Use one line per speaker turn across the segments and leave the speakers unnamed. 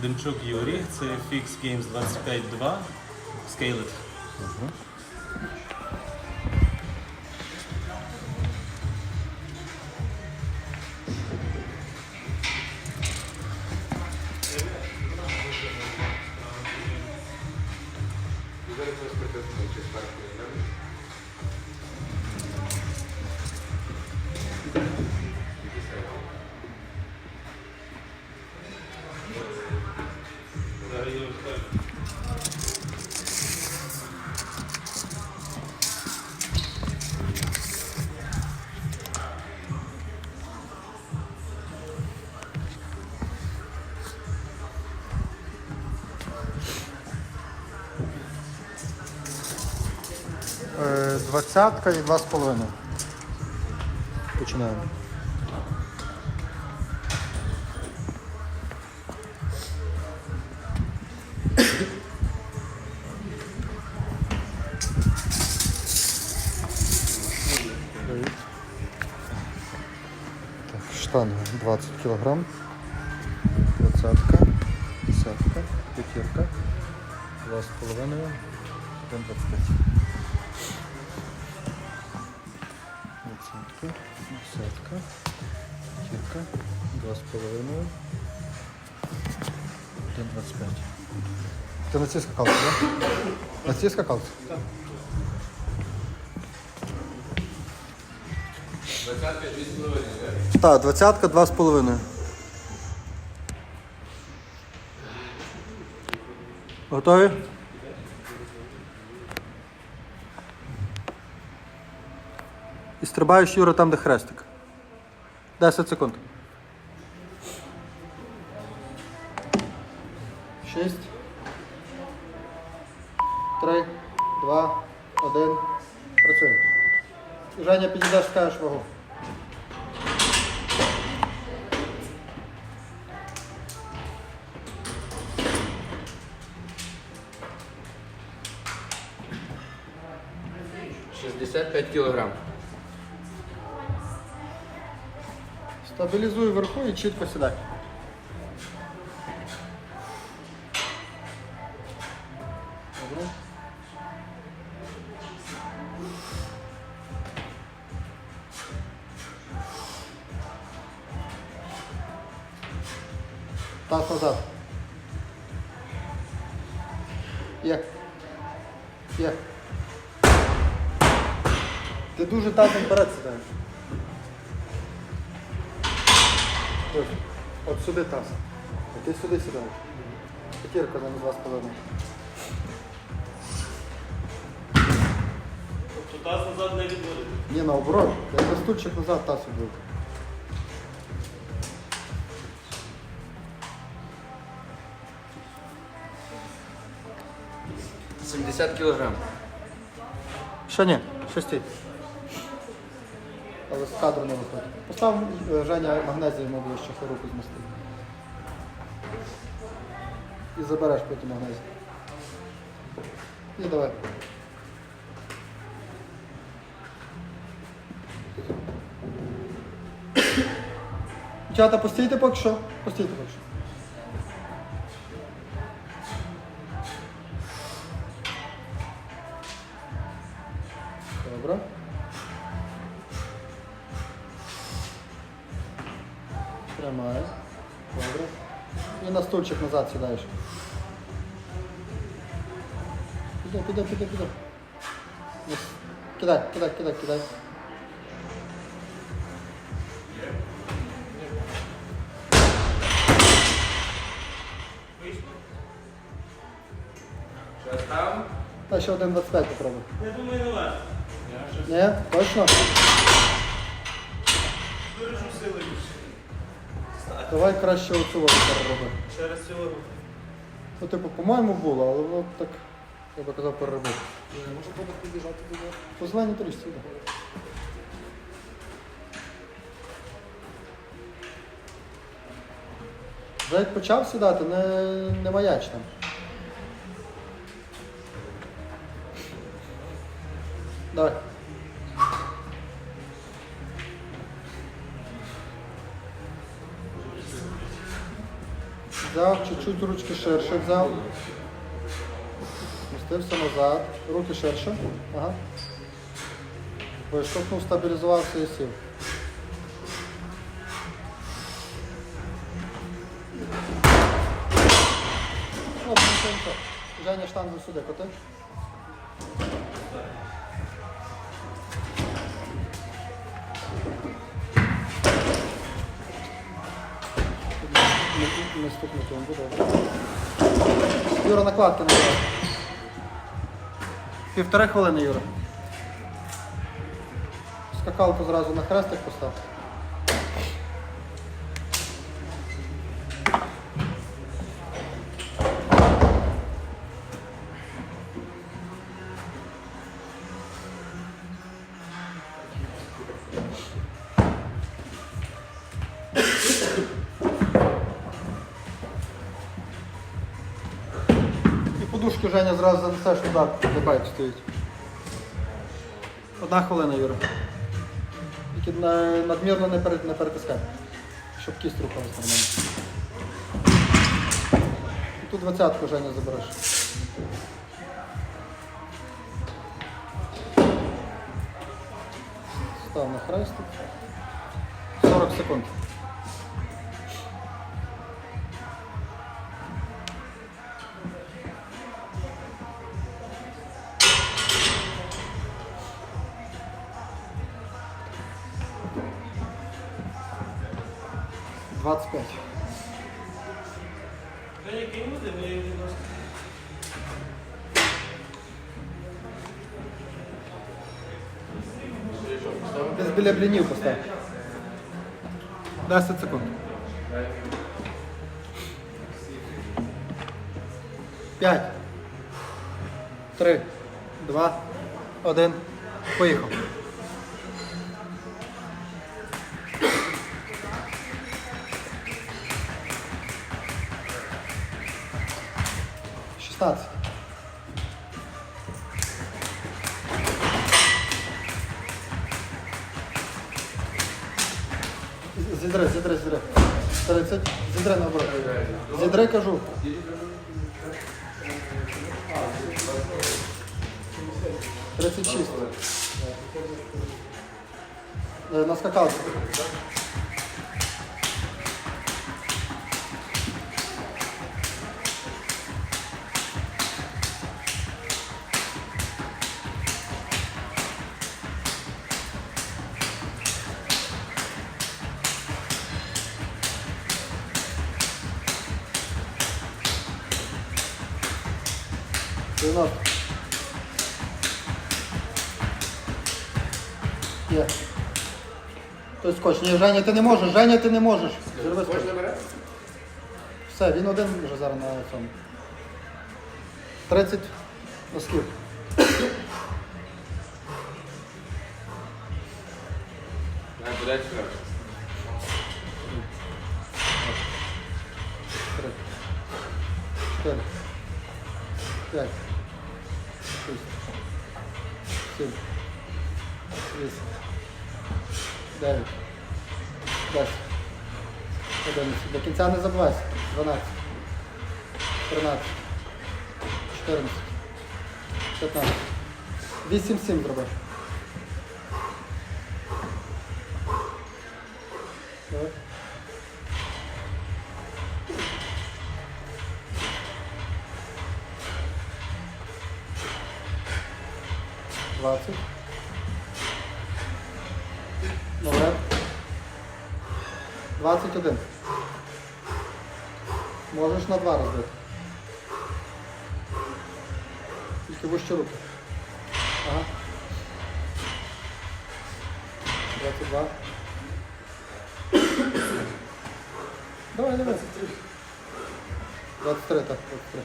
Демчук Юрій, це Fix Games 25.2. Scaled.
Десятка і два з половиною. Починаємо. Штанга 20 кг, 20-ка, 10-ка, 5-ка, 2,5, 1,25. десятка, десятка, кілька, два з половиною. До 25. Ти на цій скакалці, так? На цій скакалці? Так. 25 2,5, так? Так, двадцятка, два з половиною. Готові? Стрибаєш, Юра, там, де хрестик. 10 секунд. 6. 3, 2, 1. Працюємо. Женя, підійдеш, скажеш вагу.
Шістдесят п'ять кілограм.
Стабілізуй вверху і чітко сідай. Добре. Таз назад. Є. Є. Ти дуже тазом вперед сідаєш. От сюди таз. А ти сюди сідаєш. П'ятірка нам з вас половиною.
Тобто таз назад не відводити.
Ні, наоборот. Я за стульчик назад таз убив.
Сімдесят кілограм.
Ще ні. Але з кадру не виходить. Постав е, Женя магнезію йому ближче руку змести. І забереш потім магнезію. І давай. Дівчата, постійте поки що. Постійте поки що. Добре. Тримай. Добре. І на стульчик назад сідаєш. Піде, піде, піде, піде. Кидай, кидай, кидай, кидай. Та ще один 25 попробуй.
Я думаю, не варто.
Ні? Точно? Давай краще оцю перероби.
Через цю вагу.
Ну, типу, по-моєму, було, але воно так, я би казав, переробити. Може буде підбіжати туди? По зеленій трішці. Вже як почав сідати, не, не маяч там. Давай. Взяв, чуть-чуть ручки ширше взяв. Спустився назад. Руки ширше. Ага. Виштовхнув, стабілізувався і сів. Женя штангу сюди, коти. Не стукнути вам буде. Юра, накладки на буде. Півтори хвилини, Юра. Скакалку зразу на хрестик постав. Подушки Женя зразу занесеш туди, де стоїть. Одна хвилина, Юра. Тільки надмірно не перетискай, щоб кість рухалась нормально. І тут двадцятку Женя забереш. Став на хрестик. 40 секунд. Двадцять п'ять.
Женя, кинь буде, ми її відносно.
Десь біля блінів постав. 10 секунд. 5. 3. 2. 1. Поїхав. Шістнадцять. Зідри, зідри, зідри. 30. Зідри наоборот. Зідри кажу. Тридцять шість. Е, На скакалці. Ні, Женя, ти не можеш, Женя, ти не можеш. Все, він один вже зараз на цьому. 30 носків.
Так, куди сюди?
Кінця не забувайся. Дванадцять. Тринадцять. Чотирнадцять. П'ятнадцять. Вісім сім зроби. Давай. Двадцять. Добре. Двадцять один. Можеш на два розбити. Тільки вище руки. Ага. 22. Давай, давай. 23, так, 23.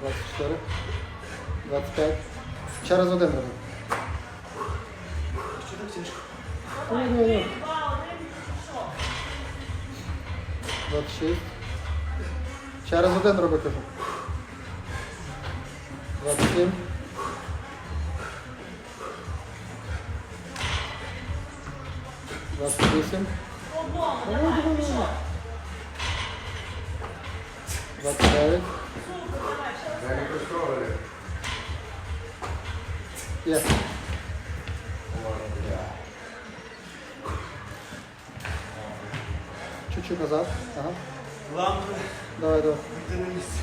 24. 25. Через один роби. Давай, давай, давай. 26. Через один роби, кажу. 27. 28.
Чуть-чуть назад. Ага.
Лампи.
Давай, давай.
Ти на місці.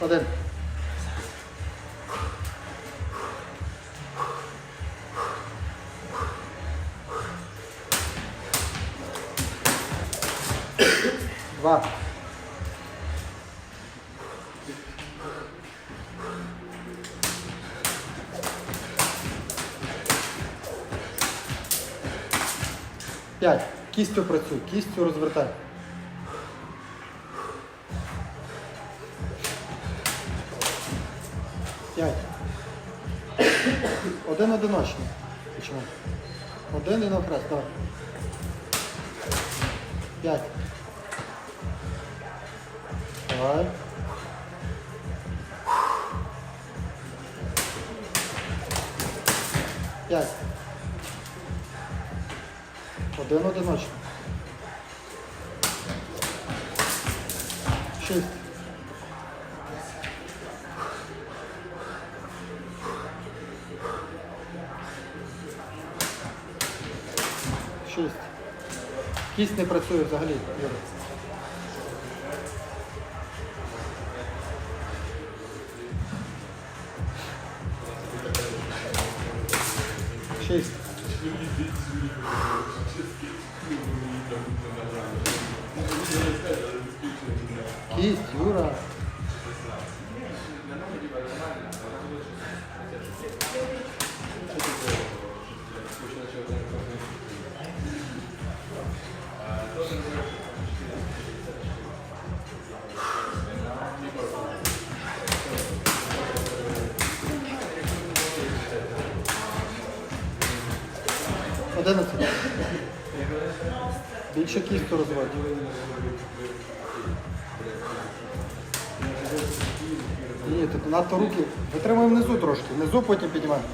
Один. Два. Кістю працюй, кістю розвертай. П'ять. Один одиночний. Почему? Один і навхрест, давай. П'ять. Давай. П'ять. Один одиночний. Шість. Шість. Кість не працює взагалі. Юра. 11. Більше кісту розводять. Ні, тут надто руки. Витримуй внизу трошки. Внизу потім піднімаємо.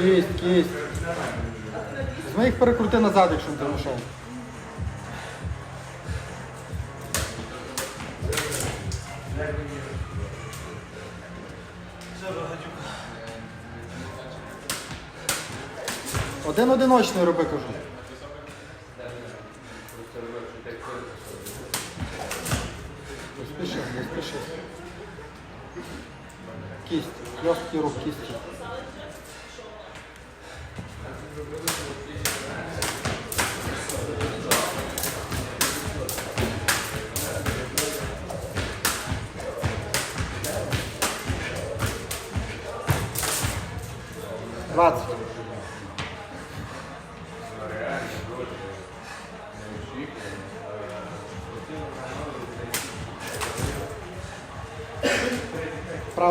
Кість, кість. Візьми їх перекрути назад, якщо не помішає. Один одиночний роби, кажу. Не спіши, не спіши. Кість, легкий рух кисти.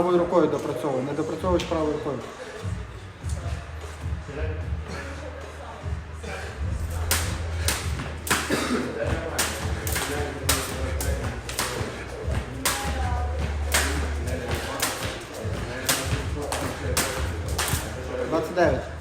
Правою рукою допрацьовуй, не допрацьовуєш правою рукою. Двадцять дев'ять.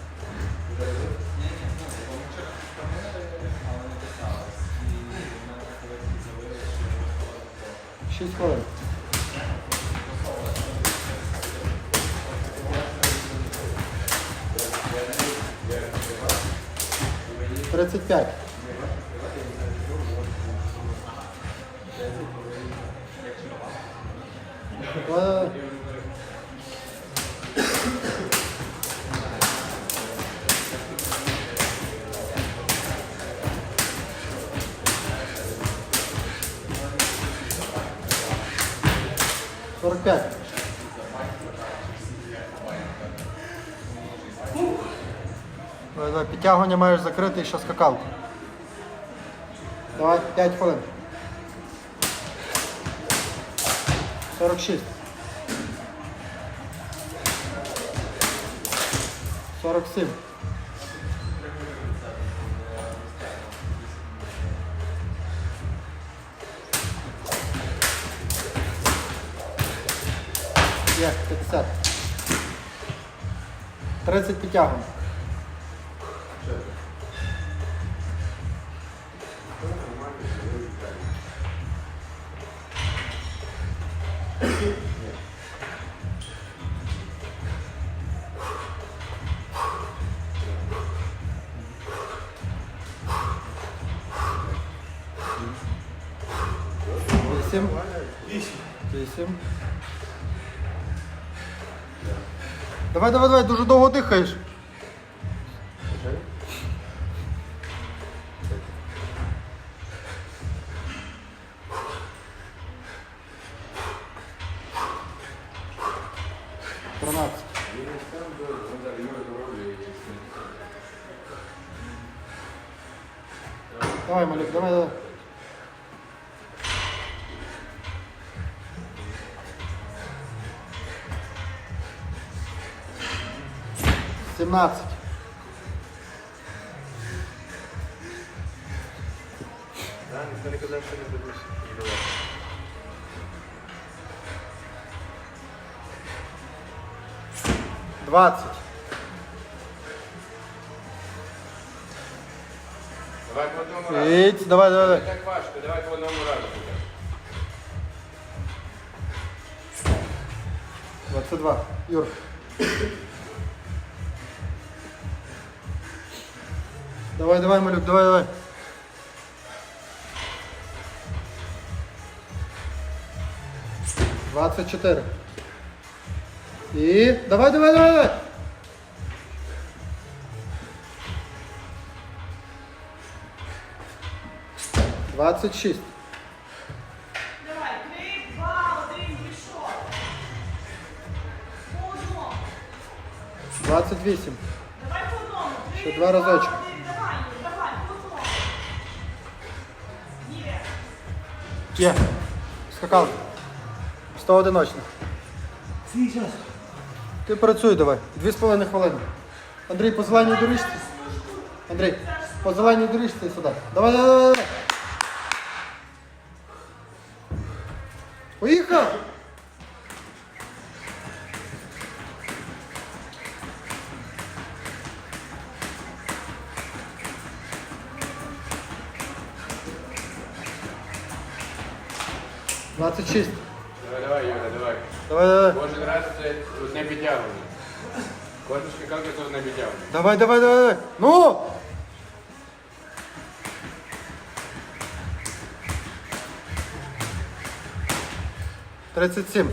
5. Давай, давай, підтягування маєш закрити і ще скакалку. Давай, 5 хвилин.
46. 47. Є, 50. 30 підтягуємо. Давай, давай, давай, дуже довго дихаєш. Давай, Малюк, давай, давай. Сімнадцять.
Ніхто не казав, що не дивився.
Двадцять.
Давай по одному разу.
Іть, давай, давай,
Не
давай.
так важко, давай по одному разу. буде.
22. Юр. Давай, давай, малюк, давай, давай. Двадцать чотири. І давай, давай, давай, давай. Двадцять шість.
Давай, три, два, один, пішов. По одному.
Двадцять вісім.
Давай по одному. Три,
Ще два разочки.
Є.
Скакав. 100 одиночних. Свій час. Ти працюй давай. Дві з половиною хвилини. Андрій, по зеленій доріжці. Андрій, по зеленій доріжці сюди. Давай, давай, давай, давай. 26.
Давай, давай, Юля, давай.
Давай, давай.
Кожен раз це не підтягування. Кожен шпікалка це не підтягування.
Давай, давай, давай, давай. Ну! Тридцять сім.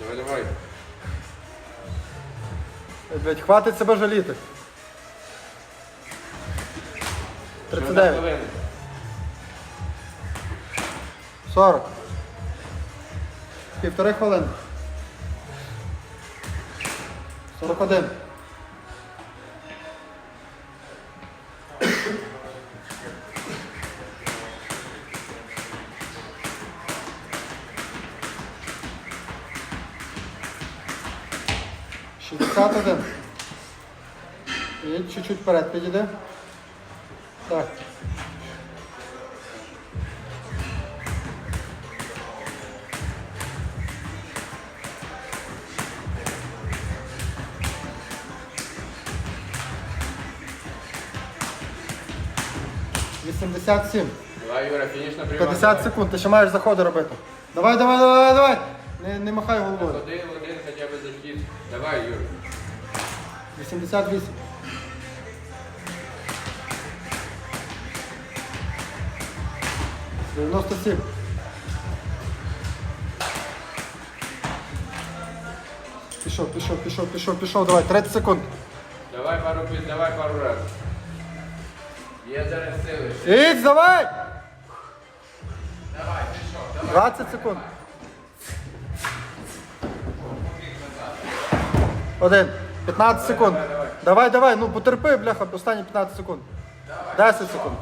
Давай, давай.
Блять, хватить себе жаліти. Тридцять дев'ять. Сорок. Півтори хвилини. Сорок один. Шістдесят один. І чуть-чуть вперед підійде. Так. Вісімдесят сім.
Давай, Юра, фінішна прийма.
50 секунд, ти ще маєш заходи робити. Давай, давай, давай, давай. Не, не махай головою.
Один, один, хоча б захід. Давай, Юра.
88. Дев'яносто сім. Пішов, пішов, пішов, пішов, пішов, давай, 30 секунд.
Давай пару під, давай пару разів. Є зараз сили.
Ідь, давай!
Давай, пішов, давай.
20 секунд. Один. 15 секунд. Давай, давай, ну потерпи, бляха, останні 15 секунд. 10 секунд.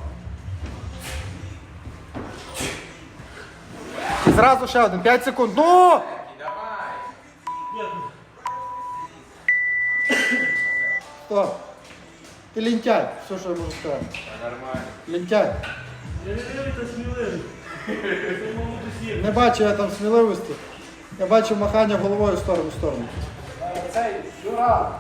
зразу ще один. 5 секунд. Ну!
Давай.
Стоп. Ти лентяй, Все, що я можу сказати.
Нормально.
Лентяй.
Я не сміливий.
Не бачу я там сміливості. Я бачу махання головою в сторону в сторону.
Цей Жура,